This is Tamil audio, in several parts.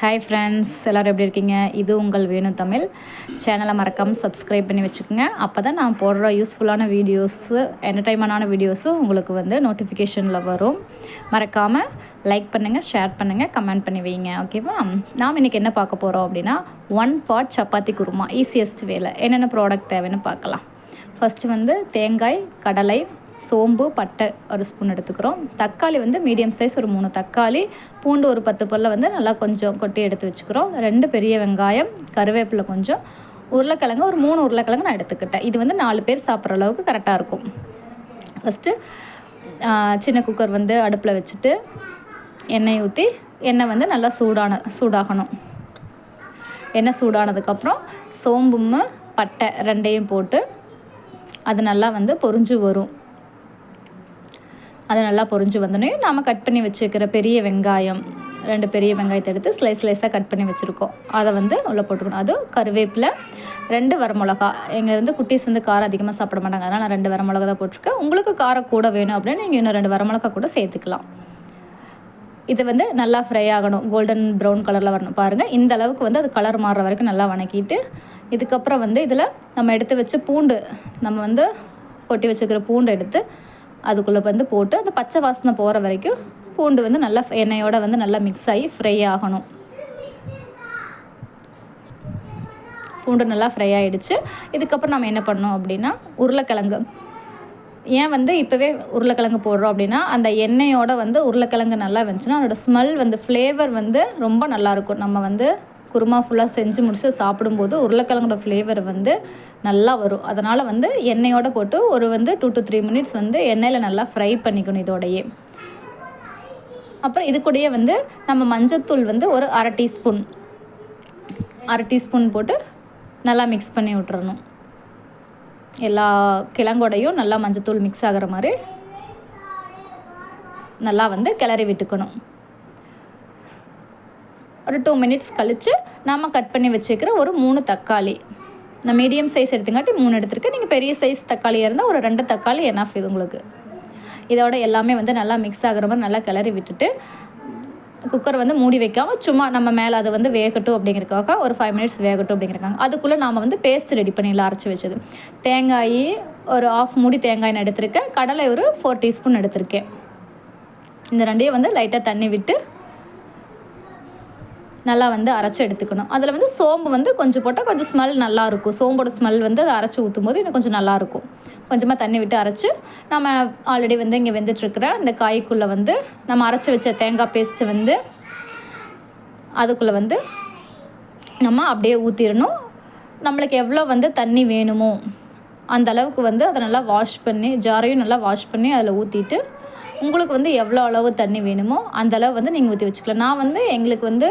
ஹாய் ஃப்ரெண்ட்ஸ் எல்லோரும் எப்படி இருக்கீங்க? இது உங்கள் வேணும் தமிழ். சேனலை மறக்காமல் சப்ஸ்கிரைப் பண்ணி வச்சுக்கோங்க. அப்போ தான் நான் போடுற யூஸ்ஃபுல்லான வீடியோஸு என்டர்டைன்மெண்டான வீடியோஸும் உங்களுக்கு வந்து நோட்டிஃபிகேஷனில் வரும். மறக்காமல் லைக் பண்ணுங்கள் ஷேர் பண்ணுங்கள் கமெண்ட் பண்ணி வைங்க ஓகேவா நாம் இன்றைக்கி என்ன பார்க்க போகிறோம் அப்படின்னா one pot chapati kurma easiest வேலை என்னென்ன ப்ராடக்ட் தேவைன்னு பார்க்கலாம். ஃபஸ்ட்டு வந்து தேங்காய் கடலை சோம்பு பட்டை ஒரு ஸ்பூன் எடுத்துக்கிறோம். தக்காளி வந்து மீடியம் சைஸ் ஒரு மூணு தக்காளி பூண்டு ஒரு பத்து பொருளை வந்து நல்லா கொஞ்சம் கொட்டி எடுத்து வச்சுக்கிறோம். ரெண்டு பெரிய வெங்காயம் கருவேப்பிலை கொஞ்சம் உருளைக்கிழங்கு ஒரு மூணு உருளைக்கிழங்கு நான் எடுத்துக்கிட்டேன். இது வந்து நாலு பேர் சாப்பிட்ற அளவுக்கு கரெக்டாக இருக்கும். ஃபஸ்ட்டு சின்ன குக்கர் வந்து அடுப்பில் வச்சுட்டு எண்ணெய் ஊற்றி எண்ணெய் வந்து நல்லா சூடான சூடாகணும். எண்ணெய் சூடானதுக்கப்புறம் சோம்பும் பட்டை ரெண்டையும் போட்டு அது நல்லா வந்து பொறிஞ்சு வரும். அது நல்லா பொறிஞ்சு வந்தோடனே நாம் கட் பண்ணி வச்சுருக்கிற பெரிய வெங்காயம் ரெண்டு பெரிய வெங்காயத்தை எடுத்து ஸ்லைஸ் ஸ்லைஸாக கட் பண்ணி வச்சுருக்கோம். அதை வந்து உள்ளே போட்டுக்கணும். அதுவும் கருவேப்பில் ரெண்டு வரமிளகா. எங்கள் வந்து குட்டீஸ் வந்து காரம் அதிகமாக சாப்பிட மாட்டாங்க. அதனால் நான் ரெண்டு வரமிளகா தான் போட்டிருக்கேன். உங்களுக்கு காரம் கூட வேணும் அப்படின்னு நீங்கள் இன்னும் ரெண்டு வரமிளகா கூட சேர்த்துக்கலாம். இது வந்து நல்லா ஃப்ரை ஆகணும். கோல்டன் ப்ரௌன் கலரில் வரணும். பாருங்கள் இந்த அளவுக்கு வந்து அது கலர் மாறுற வரைக்கும் நல்லா வணக்கிட்டு இதுக்கப்புறம் வந்து இதில் நம்ம எடுத்து வச்சு பூண்டு நம்ம வந்து கொட்டி வச்சுக்கிற பூண்டு எடுத்து அதுக்குள்ளே வந்து போட்டு அந்த பச்சை வாசனை போகிற வரைக்கும் பூண்டு வந்து நல்லா எண்ணெயோடு வந்து நல்லா மிக்ஸ் ஆகி ஃப்ரை ஆகணும். பூண்டு நல்லா ஃப்ரை ஆகிடுச்சு இதுக்கப்புறம் நம்ம என்ன பண்ணோம் அப்படின்னா உருளைக்கிழங்கு. ஏன் வந்து இப்போவே உருளைக்கிழங்கு போடுறோம் அப்படின்னா அந்த எண்ணெயோட வந்து உருளைக்கிழங்கு நல்லா வந்துச்சுன்னா அதோடய ஸ்மெல் வந்து ஃப்ளேவர் வந்து ரொம்ப நல்லாயிருக்கும் நம்ம வந்து குருமா ஃபுல்லாக செஞ்சு முடிச்சு சாப்பிடும்போது உருளைக்கிழங்கோட ஃப்ளேவர் வந்து நல்லா வரும். அதனால் வந்து எண்ணெயோடு போட்டு ஒரு வந்து டூ டு த்ரீ மினிட்ஸ் வந்து எண்ணெயில் நல்லா ஃப்ரை பண்ணிக்கணும் இதோடையே. அப்புறம் இது கூடயே வந்து நம்ம மஞ்சத்தூள் வந்து ஒரு அரை டீஸ்பூன் அரை டீஸ்பூன் போட்டு நல்லா மிக்ஸ் பண்ணி விட்டுறணும். எல்லா கிழங்கோடையும் நல்லா மஞ்சத்தூள் மிக்ஸ் ஆகிற மாதிரி நல்லா வந்து கிளறி விட்டுக்கணும். ஒரு டூ மினிட்ஸ் கழித்து நாம் கட் பண்ணி வச்சுக்கிற ஒரு மூணு தக்காளி. நான் மீடியம் சைஸ் எடுத்துங்காட்டி மூணு எடுத்துருக்கேன். நீங்கள் பெரிய சைஸ் தக்காளியாக இருந்தால் ஒரு ரெண்டு தக்காளி என்னாஃப் இது உங்களுக்கு. இதோட எல்லாமே வந்து நல்லா மிக்ஸ் ஆகிற மாதிரி நல்லா கிளறி விட்டுட்டு குக்கர் வந்து மூடி வைக்காமல் சும்மா நம்ம மேலே அது வந்து வேகட்டும் அப்படிங்கிறக்காக ஒரு ஃபைவ் மினிட்ஸ் வேகட்டும் அப்படிங்கிறக்காங்க அதுக்குள்ளே நாம் வந்து பேஸ்ட் ரெடி பண்ணிடலாம் அரைச்சி வச்சது. தேங்காய் ஒரு ஆஃப் மூடி தேங்காய் நான் எடுத்திருக்கேன். கடலை ஒரு ஃபோர் டீஸ்பூன் எடுத்திருக்கேன். இந்த ரெண்டையும் வந்து லைட்டாக தண்ணி விட்டு நல்லா வந்து அரைச்சி எடுத்துக்கணும். அதில் வந்து சோம்பு வந்து கொஞ்சம் போட்டால் கொஞ்சம் ஸ்மெல் நல்லாயிருக்கும் சோம்போட ஸ்மெல் வந்து அதை அரைச்சி ஊற்றும் போது இன்னும் கொஞ்சம் நல்லாயிருக்கும் கொஞ்சமாக தண்ணி விட்டு அரைச்சி நம்ம ஆல்ரெடி வந்து இங்கே வெந்துட்டுருக்கிற அந்த காய்க்குள்ளே வந்து நம்ம அரைச்சி வச்ச தேங்காய் பேஸ்ட்டு வந்து அதுக்குள்ளே வந்து நம்ம அப்படியே ஊற்றிடணும் நம்மளுக்கு எவ்வளோ வந்து தண்ணி வேணுமோ அந்த அளவுக்கு வந்து அதை நல்லா வாஷ் பண்ணி ஜாரையும் நல்லா வாஷ் பண்ணி அதில் ஊற்றிட்டு உங்களுக்கு வந்து எவ்வளோ அளவு தண்ணி வேணுமோ அந்த அளவு வந்து நீங்கள் ஊற்றி வச்சுக்கலாம். நான் வந்து எங்களுக்கு வந்து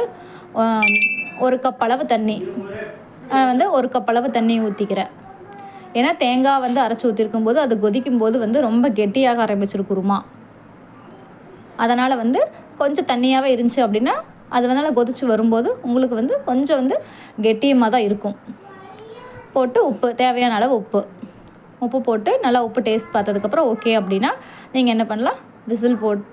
ஒரு கப் அளவு தண்ணி வந்து ஒரு கப் அளவு தண்ணி ஊற்றிக்கிறேன் ஏன்னா தேங்காய் வந்து அரைச்சி ஊற்றிருக்கும் போது அது கொதிக்கும் போது வந்து ரொம்ப கெட்டியாக ஆரம்பிச்சிருக்குருமா அதனால் வந்து கொஞ்சம் தண்ணியாகவே இருந்துச்சு அப்படின்னா அது வந்து கொதிச்சு வரும்போது உங்களுக்கு வந்து கொஞ்சம் வந்து கெட்டியமாக தான் இருக்கும். போட்டு உப்பு தேவையான அளவு உப்பு. உப்பு போட்டு நல்லா உப்பு டேஸ்ட் பார்த்ததுக்கப்புறம் ஓகே அப்படின்னா நீங்கள் என்ன பண்ணலாம்? விசில் போட்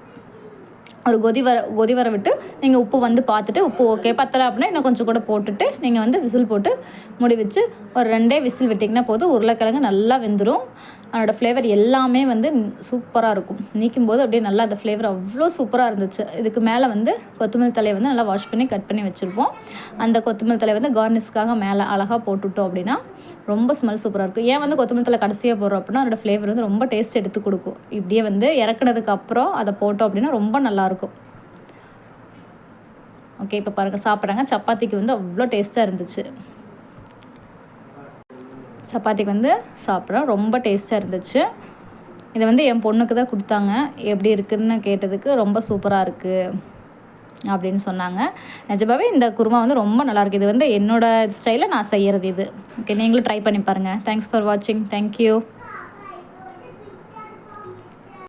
ஒரு கொதி வர கொதி வர விட்டு நீங்கள் உப்பு வந்து பார்த்துட்டு உப்பு ஓகே பத்தலை அப்படின்னா இன்னும் கொஞ்சம் கூட போட்டுட்டு நீங்கள் வந்து விசில் போட்டு முடி வச்சு ஒரு ரெண்டே விசில் விட்டிங்கன்னா போதும். உருளைக்கிழங்கு நல்லா வெந்துடும் அதோடய ஃப்ளேவர் எல்லாமே வந்து சூப்பராக இருக்கும். நீக்கும் போது அப்படியே நல்லா அந்த ஃப்ளேவர் அவ்வளோ சூப்பராக இருந்துச்சு. இதுக்கு மேலே வந்து கொத்தமல்லி தலையை வந்து நல்லா வாஷ் பண்ணி கட் பண்ணி வச்சுருப்போம். அந்த கொத்தமல்லி தலையை வந்து கார்னிஸ்க்காக மேலே அழகாக போட்டுவிட்டோம் அப்படின்னா ரொம்ப ஸ்மெல் சூப்பராக இருக்கும். ஏன் வந்து கொத்தமல்லி தலை கடைசியாக போடுறோம் அப்படின்னா அதோடய ஃப்ளேவர் வந்து ரொம்ப டேஸ்ட் எடுத்து கொடுக்கும். இப்படியே வந்து இறக்குனதுக்கு அப்புறம் அதை போட்டோம் அப்படின்னா ரொம்ப நல்லாயிருக்கும் ஓகே இப்போ பாருங்கள் சாப்பிட்றாங்க. சப்பாத்திக்கு வந்து அவ்வளோ டேஸ்ட்டாக இருந்துச்சு. சப்பாத்திக்கு வந்து சாப்பிட்றோம். ரொம்ப டேஸ்ட்டாக இருந்துச்சு. இதை வந்து என் பொண்ணுக்கு தான் கொடுத்தாங்க. எப்படி இருக்குதுன்னு கேட்டதுக்கு ரொம்ப சூப்பராக இருக்குது அப்படின்னு சொன்னாங்க. நிஜமாவே இந்த குருமா வந்து ரொம்ப நல்லாயிருக்கு இது வந்து என்னோடய ஸ்டைலில் நான் செய்கிறது இது. ஓகே நீங்களும் ட்ரை பண்ணி பாருங்கள் தேங்க்ஸ் ஃபார் வாட்சிங் தேங்க்யூ